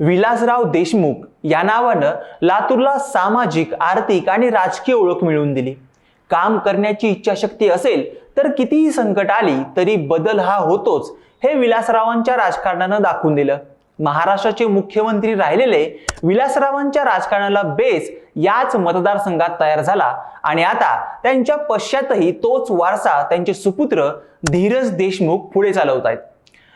विलासराव देशमुख या नावानं लातूरला सामाजिक आर्थिक आणि राजकीय ओळख मिळवून दिली. काम करण्याची इच्छाशक्ती असेल तर कितीही संकट आली तरी बदल हा होतोच हे विलासरावांच्या राजकारणानं दाखवून दिलं. महाराष्ट्राचे मुख्यमंत्री राहिलेले विलासरावांच्या राजकारणाला बेस याच मतदारसंघात तयार झाला आणि आता त्यांच्या पश्चातही तोच वारसा त्यांचे सुपुत्र धीरज देशमुख पुढे चालवत आहेत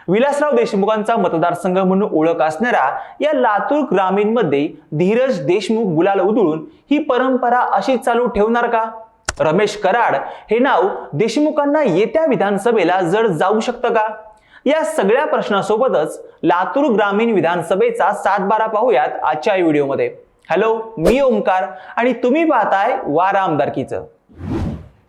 विलासराव देशमुखांचा मतदारसंघ म्हणून ओळख असणाऱ्या या लातूर ग्रामीणमध्ये धीरज देशमुख गुलाल उधळून ही परंपरा अशी चालू ठेवणार का? रमेश कराड हे नाव देशमुखांना येत्या विधानसभेला जड जाऊ शकतं का? या सगळ्या प्रश्नासोबतच लातूर ग्रामीण विधानसभेचा सातबारा पाहूयात आजच्या व्हिडिओमध्ये. हॅलो मी ओमकार आणि तुम्ही पाहताय वारा आमदारकीचं.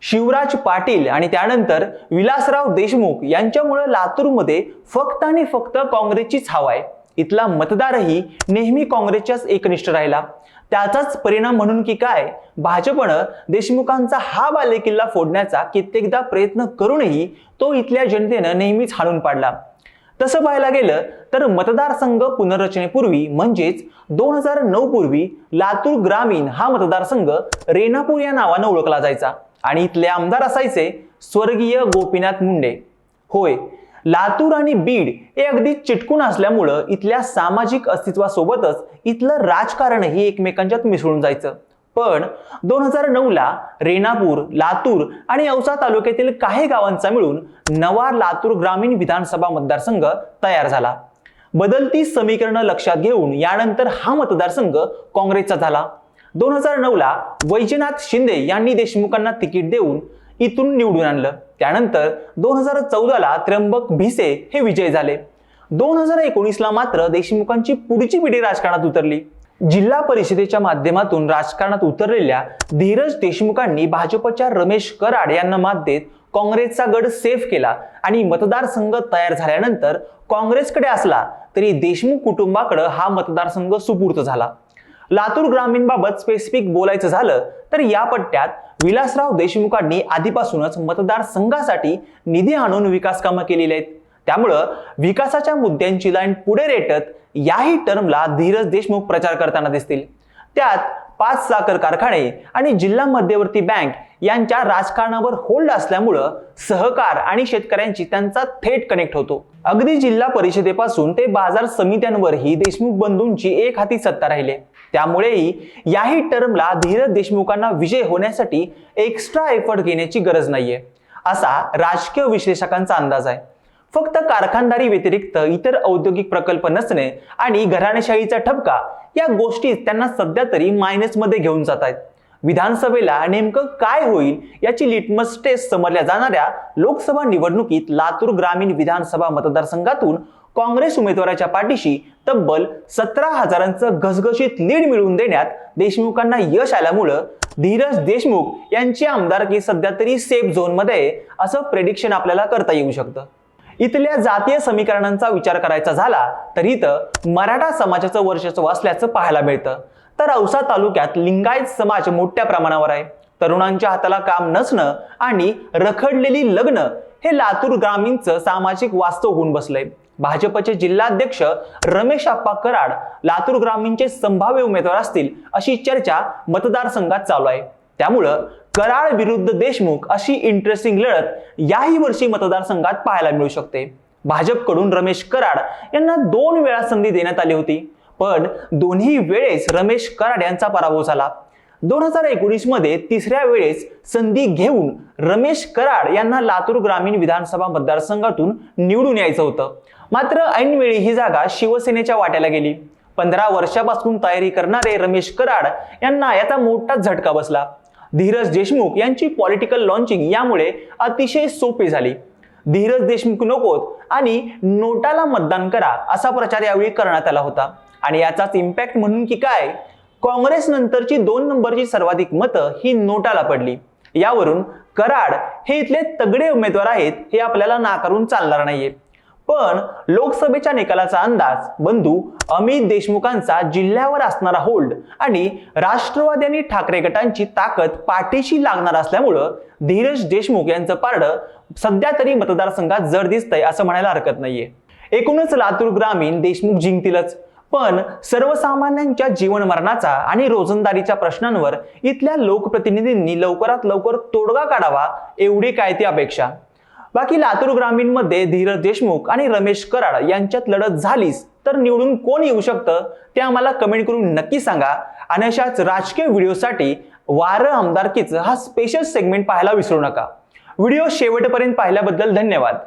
शिवराज पाटील आणि त्यानंतर विलासराव देशमुख यांच्यामुळे लातूरमध्ये फक्त आणि फक्त काँग्रेसचीच हवा आहे. इथला मतदारही नेहमी काँग्रेसच्याच एकनिष्ठ राहिला. त्याचाच परिणाम म्हणून की काय? भाजपनं देशमुखांचा हा बालेकिल्ला फोडण्याचा कित्येकदा प्रयत्न करूनही तो इथल्या जनतेनं नेहमीच हाणून पाडला. तसं पाहायला गेलं तर मतदारसंघ पुनर्रचनेपूर्वी म्हणजेच दोन हजार नऊ पूर्वी लातूर ग्रामीण हा मतदारसंघ रेणापूर या नावानं ओळखला जायचा. आणि इथले आमदार असायचे स्वर्गीय गोपीनाथ मुंडे. होय लातूर आणि बीड हे अगदी चिटकून असल्यामुळं इथल्या सामाजिक अस्तित्वासोबतच इथलं राजकारणही एकमेकांच्यात मिसळून जायचं. पण दोन हजार नऊला रेणापूर लातूर आणि औसा तालुक्यातील काही गावांचा मिळून नवा लातूर ग्रामीण विधानसभा मतदारसंघ तयार झाला. बदलती समीकरणं लक्षात घेऊन यानंतर हा मतदारसंघ काँग्रेसचा झाला. दोन हजार नऊला वैजनाथ शिंदे यांनी देशमुखांना तिकीट देऊन इथून निवडून आणलं. त्यानंतर दोन हजार चौदाला त्र्यंबक भिसे हे विजय झाले. दोन हजार एकोणीसला मात्र देशमुखांची पुढची पिढी राजकारणात उतरली. जिल्हा परिषदेच्या माध्यमातून राजकारणात उतरलेल्या धीरज देशमुखांनी भाजपच्या रमेश कराड यांना मात देत काँग्रेसचा गड सेफ केला आणि मतदारसंघ तयार झाल्यानंतर काँग्रेसकडे असला तरी देशमुख कुटुंबाकडे हा मतदारसंघ सुपूर्त झाला. लातूर ग्रामीणबाबत स्पेसिफिक बोलायचं झालं तर या पट्ट्यात विलासराव देशमुखांनी आधीपासूनच मतदारसंघासाठी निधी आणून विकास कामं केलेली आहेत. त्यामुळं विकासाच्या मुद्द्यांची लाईन पुढे रेटत याही टर्मला धीरज देशमुख प्रचार करताना दिसतील. त्यात पाच साखर कारखाने आणि जिल्हा मध्यवर्ती बँक यांच्या राजकारणावर होल्ड असल्यामुळं सहकार आणि शेतकऱ्यांची त्यांचा थेट कनेक्ट होतो. अगदी जिल्हा परिषदेपासून ते बाजार समित्यांवरही देशमुख बंधूंची एक हाती सत्ता राहिले. त्यामुळेही याही टर्मला धीरज देशमुखांना विजय होण्यासाठी एक्स्ट्रा एफर्ट घेण्याची गरज नाहीये. असा राजकीय विश्लेषकांचा अंदाज आहे. फक्त कारखानदारी व्यतिरिक्त इतर औद्योगिक प्रकल्प नसणे आणि घराणेशाहीचा ठपका या गोष्टी त्यांना सध्या तरी मायनसमध्ये घेऊन जात आहेत विधानसभेला नेमकं काय होईल याची लिटमस टेस्ट समजल्या जाणाऱ्या लोकसभा निवडणुकीत लातूर ग्रामीण विधानसभा मतदारसंघातून काँग्रेस उमेदवाराच्या पाठीशी तब्बल सतरा हजारांचं घसघशीत लीड मिळवून देण्यात देशमुखांना यश आल्यामुळं धीरज देशमुख यांची आमदारकी सध्या तरी सेफ झोनमध्ये असं प्रेडिक्शन आपल्याला करता येऊ शकतं. इथल्या जातीय समीकरणांचा विचार करायचा झाला तर इथं मराठा समाजाचं वर्चस्व असल्याचं पाहायला मिळतं. तर औसा तालुक्यात लिंगायत समाज मोठ्या प्रमाणावर आहे. तरुणांच्या हाताला काम नसणं आणि रखडलेली लग्न हे लातूर ग्रामीणचं सामाजिक वास्तव होऊन बसलंय. भाजपचे जिल्हाध्यक्ष रमेश आप्पा कराड लातूर ग्रामीणचे संभाव्य उमेदवार असतील अशी चर्चा मतदारसंघात चालू आहे. त्यामुळं कराड विरुद्ध देशमुख अशी इंटरेस्टिंग लढत याही वर्षी मतदारसंघात पाहायला मिळू शकते. भाजपकडून रमेश कराड यांना दोन वेळा संधी देण्यात आली होती. पण दोन्ही वेळेस रमेश कराड यांचा पराभव झाला. दोन हजार एकोणीसमध्ये तिसऱ्या वेळेस संधी घेऊन रमेश कराड यांना लातूर ग्रामीण विधानसभा मतदारसंघातून निवडून यायचं होतं. मात्र ऐनवेळी ही जागा शिवसेनेच्या वाट्याला गेली. पंधरा वर्षापासून तयारी करणारे रमेश कराड यांना याचा मोठा झटका बसला. धीरज देशमुख यांची पॉलिटिकल लॉन्चिंग यामुळे अतिशय सोपी झाली. धीरज देशमुख नकोत आणि नोटाला मतदान करा असा प्रचार यावेळी करण्यात आला होता. आणि याचाच इम्पॅक्ट म्हणून की काय? काँग्रेस नंतरची दोन नंबरची सर्वाधिक मतं ही नोटाला पडली. यावरून कराड हे इथले तगडे उमेदवार आहेत हे आपल्याला नाकारून चालणार नाहीये. पण लोकसभेच्या निकालाचा अंदाज बंधू अमित देशमुखांचा जिल्ह्यावर असणारा होल्ड आणि राष्ट्रवादी आणि ठाकरे गटांची ताकद पाठीशी लागणार असल्यामुळं धीरज देशमुख यांचं पारडं सध्या तरी मतदारसंघात जड दिसतंय असं म्हणायला हरकत नाहीये. एकूणच लातूर ग्रामीण देशमुख जिंकतीलच. पण सर्वसामान्यांच्या जीवनमरणाचा आणि रोजंदारीच्या प्रश्नांवर इथल्या लोकप्रतिनिधींनी लवकरात लवकर तोडगा काढावा एवढी काय ती अपेक्षा? बाकी लातूर ग्रामीणमध्ये धीरज देशमुख आणि रमेश कराड यांच्यात लढत झालीच तर निवडून कोण येऊ शकतं ते आम्हाला कमेंट करून नक्की सांगा. आणि अशाच राजकीय व्हिडिओसाठी वारं आमदारकीचं हा स्पेशल सेगमेंट पाहायला विसरू नका. व्हिडिओ शेवटपर्यंत पाहिल्याबद्दल धन्यवाद.